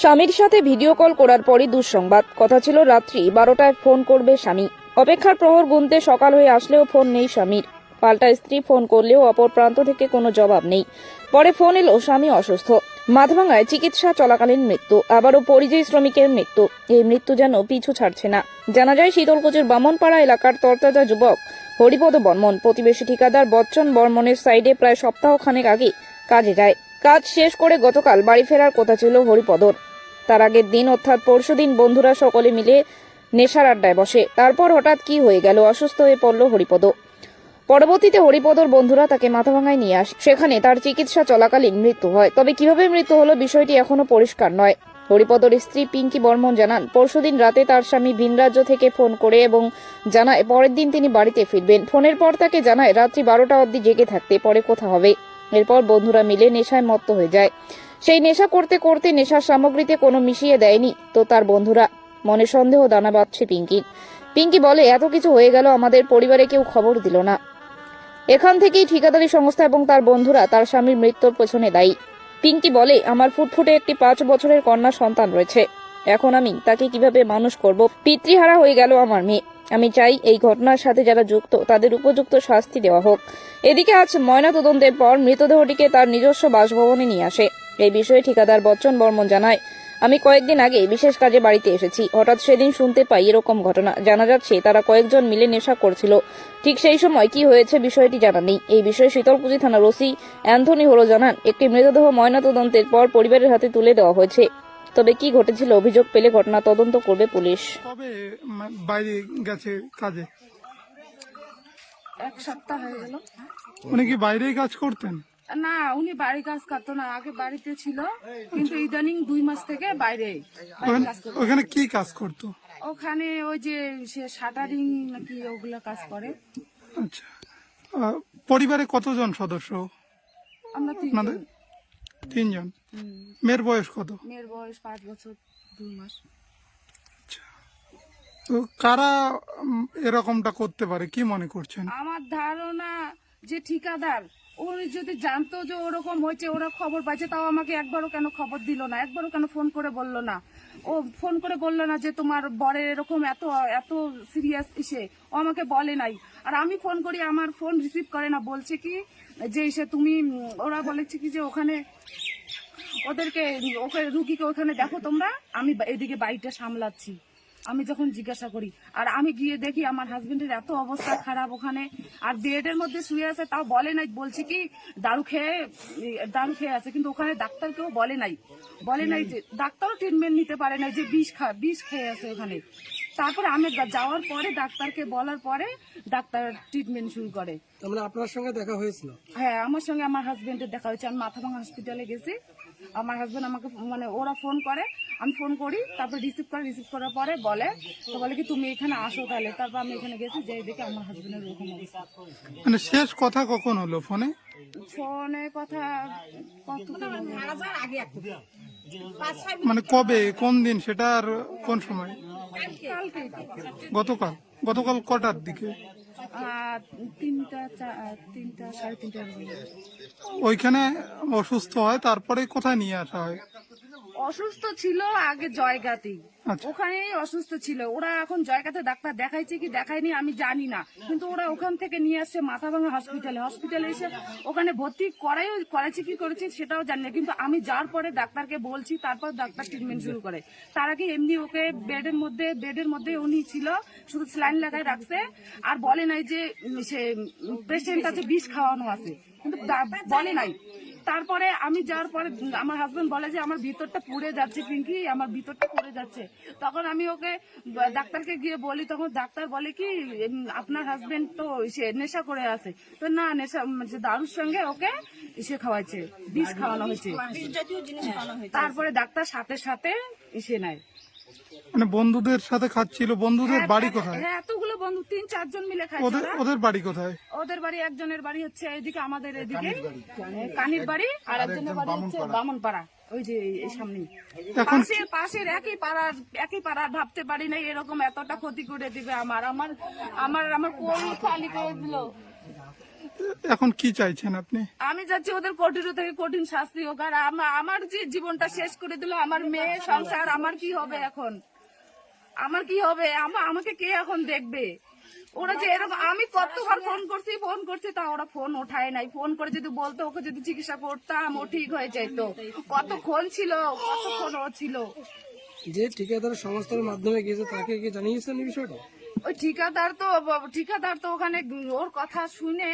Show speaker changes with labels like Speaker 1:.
Speaker 1: স্বামীর সাথে video call করার পরই দুঃসংবাদ। কথা ছিল, রাত্রি বারোটায় ফোন করবে স্বামী। অপেক্ষার প্রহর গুনতে সকাল হয়ে আসলেও ফোন নেই স্বামীর। পাল্টা স্ত্রী ফোন করলেও অপর প্রান্ত থেকে কোনো জবাব নেই। পরে ফোন এলো, স্বামী অসুস্থ। মাথাভাঙায় চিকিৎসা চলাকালীন মৃত্যু, আবারও পরিযায়ী শ্রমিকের মৃত্যু। এই মৃত্যু যেন পিছু ছাড়ছে না। জানা যায়, শীতলকুচির বামনপাড়া এলাকার তরতাজা যুবক হরিপদ বর্মন, প্রতিবেশী ঠিকাদার বচ্চন বর্মনের সাইডে প্রায় সপ্তাহখানেক আগে কাজে যায়। কাজ শেষ করে গতকাল বাড়ি ফেরার কথা ছিল হরিপদর। তার আগের দিন অর্থাৎ পরশুদিন বন্ধুরা সকলে মিলে নেশার আড্ডায় বসে। তারপর হঠাৎ কি হয়ে গেল? অসুস্থ হয়ে পড়ল হরিপদ। পরবর্তীতে হরিপদর বন্ধুরা তাকে মাথাভাঙায় নিয়ে আসে। সেখানে তার চিকিৎসা চলাকালীন মৃত্যু হয়। তবে কীভাবে মৃত্যু হলো বিষয়টি এখনও পরিষ্কার নয়। হরিপদর স্ত্রী পিঙ্কি বর্মন জানান পরশুদিন রাতে তার স্বামী ভিন রাজ্য থেকে ফোন করে এবং জানায় পরের দিন তিনি বাড়িতে ফিরবেন। ফোনের পর তাকে জানায়, রাত্রি বারোটা অবধি জেগে থাকতে পরে কোথা হবে। এরপর বন্ধুরা মিলে নেশায় মত্ত হয়ে যায়। সেই নেশা করতে করতে নেশার সামগ্রীতে কোনো মিশিয়ে দেয়নি তো তার বন্ধুরা। মনে সন্দেহ দানা বাঁধছে পিঙ্কির পিঙ্কি বলে, এত কিছু হয়ে গেল, আমাদের পরিবারে কেউ খবর দিল না। এখান থেকেই ঠিকাদারি সংস্থা এবং তার বন্ধুরা তার স্বামীর মৃত্যুর পেছনে দায়ী। পিঙ্কি বলে, আমার ফুটফুটে একটি পাঁচ বছরের কন্যা সন্তান রয়েছে। এখন আমি তাকে কীভাবে মানুষ করব? পিতৃহারা হয়ে গেল আমার মেয়ে। আমি চাই এই ঘটনার সাথে যারা যুক্ত, তাদের উপযুক্ত শাস্তি দেওয়া হোক। এদিকে আজ ময়না তদন্তের পর মৃতদেহটিকে তার নিজস্ব বাসভবনে নিয়ে আসে। এই বিষয়ে ঠিকাদার বচ্চন বর্মন জানায় আমি কয়েকদিন আগে বিশেষ কাজে বাড়িতে এসেছি। হঠাৎ সেদিন শুনতে পাই এরকম ঘটনা। জানা যাচ্ছে তারা কয়েকজন মিলে নেশা করছিল। ঠিক সেই সময় কি হয়েছে বিষয়টি জানা নেই। এই বিষয়ে শীতলকুচি থানার ওসি অ্যান্থনি হলো জানান একটি মৃতদেহ ময়নাতদন্তের পর পরিবারের হাতে তুলে দেওয়া হয়েছে। তবে কি ঘটেছিল অভিযোগ পেলে ঘটনা তদন্ত করবে পুলিশ।
Speaker 2: মা- বাইরে গেছে কাজে?
Speaker 3: এক সপ্তাহ হয়ে গেল।
Speaker 2: উনি কি বাইরেই কাজ করতেন?
Speaker 3: না উনি বাড়ি কাজ করতো না আগে বাড়িতে ছিল কিন্তু ইদানিং দুই মাস থেকে বাইরে
Speaker 2: ওখানে- ওখানে কি কাজ করতো?
Speaker 3: ওখানে ওই যে সে শাটারিং নাকি ওগুলো কাজ করে।
Speaker 2: আচ্ছা। পরিবারে কতজন সদস্য?
Speaker 3: আমরা তিনজন।
Speaker 2: আপনাদের তিনজন। মেয়ের বয়স কত?
Speaker 3: মেয়ের বয়স পাঁচ বছর দুই মাস।
Speaker 2: তো কারা এরকমটা করতে পারে কি মনে করছেন?
Speaker 3: আমার ধারণা যে ঠিকাদার উনি যদি জানতো যে ওরকম হয়েছে, ওরা খবর পাইছে, তাও আমাকে একবারও কেন খবর দিল না, একবারও কেন ফোন করে বলল না। ও ফোন করে বলল না যে তোমার বরের এরকম এত এত সিরিয়াস ইসে, ও আমাকে বলে নাই। আর আমি ফোন করি, আমার ফোন রিসিভ করে না, বলছে কি, যে এসে তুমি ওরা বলেছে কি যে ওখানে ওদেরকে, ওকে রুগীকে ওখানে দেখো তোমরা, আমি এদিকে বাড়িটা সামলাচ্ছি। আমি যখন জিজ্ঞাসা করি আর আমি গিয়ে দেখি আমার হাজবেন্ডের এত অবস্থা খারাপ ওখানে আর বেডের মধ্যে শুয়ে আছে তাও বলে নাই বলছে কি দারু খেয়ে দারু খেয়ে আছে। কিন্তু ওখানে ডাক্তার কেউ বলে নাই। বলে নাই যে ডাক্তারও ট্রিটমেন্ট নিতে পারে না যে বিষ খা বিষ খেয়ে আছে ওখানে। তারপরে আমি যাওয়ার পরে ডাক্তারকে বলার পরে ডাক্তার ট্রিটমেন্ট শুরু করে।
Speaker 4: মানে আপনার সঙ্গে দেখা হয়েছিল?
Speaker 3: হ্যাঁ আমার সঙ্গে আমার হাজবেন্ডের দেখা হয়েছে। আমি মাথাভাঙা হসপিটালে গেছি। আমার হাজবেন্ড আমাকে মানে ওরা ফোন করে আমি ফোন করি তারপর রিসিভ করে রিসিভ করার পরে বলে তো বলে কি তুমি এখানে আসো তাহলে। তারপর আমি এখানে গেছি যে দেখে আমার হাজবেন্ডের এরকম অবস্থা।
Speaker 2: মানে শেষ কথা কখন হলো ফোনে
Speaker 3: ফোনে কথা
Speaker 2: মানে কবে কোন দিন সেটা আর কোন সময়? গতকাল। গতকাল কটার দিকে? ওইখানে অসুস্থ হয় তারপরে কোথায় নিয়ে আসা হয়?
Speaker 3: অসুস্থ ছিল আগে জয়গাতেই
Speaker 2: আচ্ছা।
Speaker 3: ওখানেই অসুস্থ ছিল। ওরা এখন জয়গাতে ডাক্তার দেখাইছে কি দেখায়নি আমি জানি না। কিন্তু ওরা ওখান থেকে নিয়ে আসছে মাথাভাঙা হসপিটালে হসপিটালে এসে ওখানে ভর্তি করাই করেছে কি করেছে সেটাও জানি না। কিন্তু আমি যার পরে ডাক্তারকে বলছি তারপর ডাক্তার ট্রিটমেন্ট শুরু করে। তার আগে এমনি ওকে বেডের মধ্যে বেডের মধ্যে উনি ছিল শুধু স্লাইন লাগাই রাখছে। আর বলে নাই যে সে পেশেন্ট আছে বিষ খাওয়ানো আছে। কিন্তু বলে নাই। তারপরে আমি যাওয়ার পরে আমার হাজবেন্ড বলে যে আমার ভিতরটা পুড়ে যাচ্ছে পিঙ্কি আমার ভিতরটা পুড়ে যাচ্ছে। তখন আমি ওকে ডাক্তারকে গিয়ে বলি তখন ডাক্তার বলে কি আপনার হাজবেন্ড তো সে নেশা করে আছে। তো না নেশা দারুর সঙ্গে ওকে সে খাওয়াচ্ছে বিষ খাওয়ানো হয়েছে। তারপরে ডাক্তার সাথে সাথে এসে নেয়।
Speaker 2: মানে বন্ধুদের সাথে খাচ্ছিল বন্ধুদের বাড়ি কোথায়?
Speaker 3: হ্যাঁ এতগুলো বন্ধু তিন চারজন মিলে খাচ্ছে
Speaker 2: ওদের ওদের বাড়ি কোথায়?
Speaker 3: ওদের বাড়ি একজনের বাড়ি হচ্ছে এদিকে আমাদের এদিকে। কানির বাড়ি। আর একজনের বাড়ি হচ্ছে বামনপাড়া ওই যে এই সামনে
Speaker 2: এখন
Speaker 3: পাশের একই পাড়ার একই পাড়া ভাবতে পারি না এরকম এতটা ক্ষতি করে দিবে আমার। আমার আমার আমার কোল খালি করে দিল।
Speaker 2: এখন কি চাইছেন আপনি?
Speaker 3: আমি যাচ্ছি ওদের কঠিন থেকে কঠিন শাস্তি হোক আর আমার যে জীবনটা শেষ করে দিল আমার মেয়ে সংসার আমার কি হবে এখন? আমার কি হবে? আমাকে কে এখন দেখবে? ওরা যে এরকম আমি কতবার ফোন করছি ফোন করছি তা ওরা ফোন ওঠায় নাই। ফোন করে যদি বলতো ওকে যদি চিকিৎসা করতাম ও ঠিক হয়ে যেত। কতক্ষণ ছিল কতক্ষণ ও ছিল।
Speaker 4: যে ঠিকাদার সংস্থার মাধ্যমে গিয়েছে তাকে কি জানিয়েছেন এই বিষয়টা?
Speaker 3: ওই ঠিকাদার তো ঠিকাদার তো ওখানে ওর কথা শুনে